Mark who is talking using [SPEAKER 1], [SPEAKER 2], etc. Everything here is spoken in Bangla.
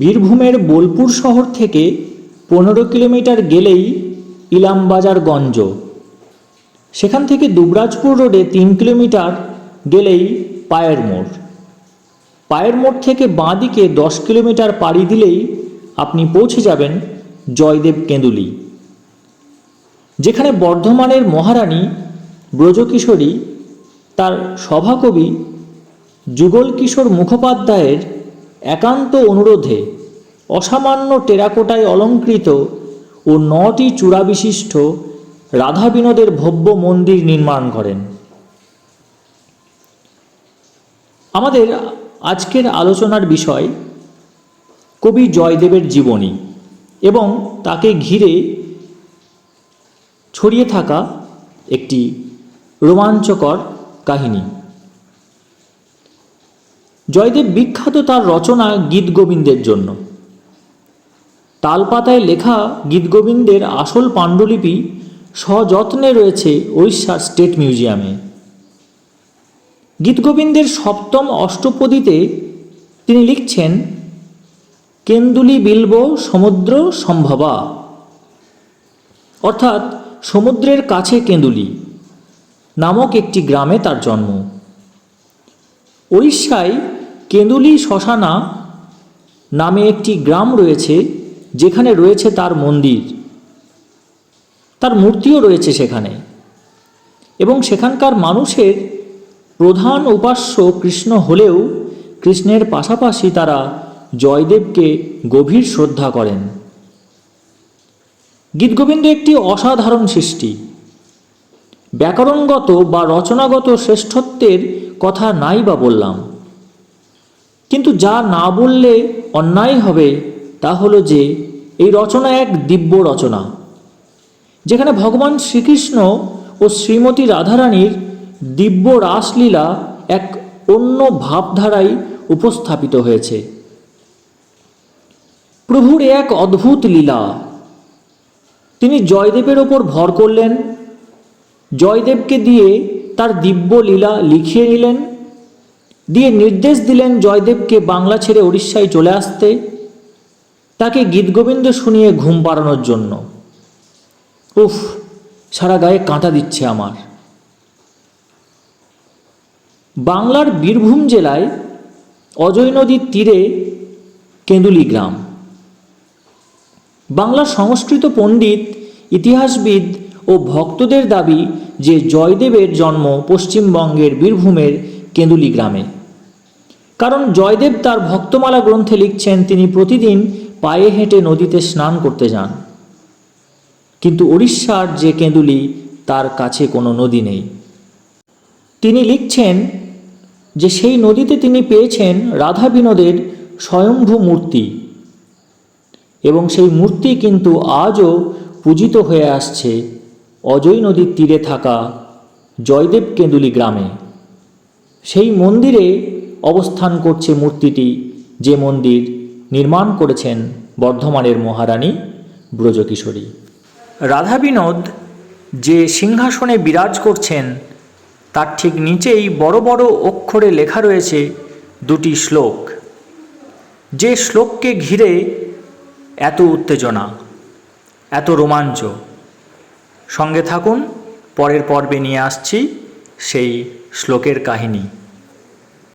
[SPEAKER 1] বীরভূমের বোলপুর শহর থেকে পনেরো কিলোমিটার গেলেই ইলামবাজার গঞ্জ। সেখান থেকে দুবরাজপুর রোডে তিন কিলোমিটার গেলেই পায়ের মোড়। পায়ের মোড় থেকে বাঁ দিকে দশ কিলোমিটার পাড়ি দিলেই আপনি পৌঁছে যাবেন জয়দেব কেঁদুলি। যেখানে বর্ধমানের মহারানী ব্রজকিশোরী, তার সভাকবি যুগল কিশোর মুখোপাধ্যায়ের একান্ত অনুরোধে অসামান্য টেরাকোটায় অলঙ্কৃত ও নটি চূড়াবিশিষ্ট রাধা বিনোদের ভব্য মন্দির নির্মাণ করেন। আমাদের আজকের আলোচনার বিষয় কবি জয়দেবের জীবনী এবং তাকে ঘিরে ছড়িয়ে থাকা একটি রোমাঞ্চকর কাহিনী। জয়দেব বিখ্যাত তার রচনা গীত গোবিন্দের জন্য। তালপাতায় লেখা গীত গোবিন্দের আসল পাণ্ডুলিপি সযত্নে রয়েছে ওড়িশার স্টেট মিউজিয়ামে। গীতগোবিন্দের সপ্তম অষ্টপদীতে তিনি লিখছেন, কেন্দুলি বিলব সমুদ্র সম্ভবা। অর্থাৎ সমুদ্রের কাছে কেন্দুলি নামক একটি গ্রামে তার জন্ম। উড়িষ্যায় কেন্দুলি শ্মশানা নামে একটি গ্রাম রয়েছে, যেখানে রয়েছে তার মন্দির। তার মূর্তিও রয়েছে সেখানে। এবং সেখানকার মানুষের প্রধান উপাস্য কৃষ্ণ হলেও কৃষ্ণের পাশাপাশি তারা জয়দেবকে গভীর শ্রদ্ধা করেন। গীতগোবিন্দ একটি অসাধারণ সৃষ্টি। ব্যাকরণগত বা রচনাগত শ্রেষ্ঠত্বের কথা নাই বা বললাম। কিন্তু যা না বললে অন্যায় হবে, তা হলো যে এই রচনা এক দিব্য রচনা। যেখানে ভগবান শ্রীকৃষ্ণ ও শ্রীমতী রাধারানীর দিব্য রাসলীলা এক অন্য ভাবধারায় উপস্থাপিত হয়েছে। প্রভুর এক অদ্ভুত লীলা। তিনি জয়দেবের ওপর ভর করলেন, জয়দেবকে দিয়ে তার দিব্য লীলা লিখিয়ে নিলেন দিয়ে নির্দেশ দিলেন জয়দেবকে বাংলা ছেড়ে উড়িষ্যায় চলে আসতে। তাকে গীতগোবিন্দ শুনিয়ে ঘুম পাড়ানোর জন্য। উফ, সারা গায়ে কাঁটা দিচ্ছে আমার। বাংলার বীরভূম জেলায় অজয় নদীর তীরে কেঁদুলি গ্রাম। বাংলার সংস্কৃত পণ্ডিত, ইতিহাসবিদ ও ভক্তদের দাবি যে জয়দেবের জন্ম পশ্চিমবঙ্গের বীরভূমের কেঁদুলি গ্রামে। কারণ জয়দেব তার ভক্তমালা গ্রন্থে লিখছেন, তিনি প্রতিদিন পায়ে হেঁটে নদীতে স্নান করতে যান। কিন্তু উড়িষ্যার যে কেঁদুলি তার কাছে কোনো নদী নেই। তিনি লিখছেন যে সেই নদীতে তিনি পেয়েছেন রাধা বিনোদের স্বয়ংভূ মূর্তি। এবং সেই মূর্তি কিন্তু আজও পূজিত হয়ে আসছে অজয় নদীর তীরে থাকা জয়দেব কেঁদুলি গ্রামে। সেই মন্দিরে অবস্থান করছে মূর্তিটি, যে মন্দির নির্মাণ করেছেন বর্ধমানের মহারানী ব্রজকিশোরী। রাধা বিনোদ যে সিংহাসনে বিরাজ করছেন, তার ঠিক নিচেই বড় বড় অক্ষরে লেখা রয়েছে দুটি শ্লোক। যে শ্লোককে ঘিরে এত উত্তেজনা, এত রোমাঞ্চ। সঙ্গে থাকুন, পরের পর্বে নিয়ে আসছি সেই শ্লোকের কাহিনী।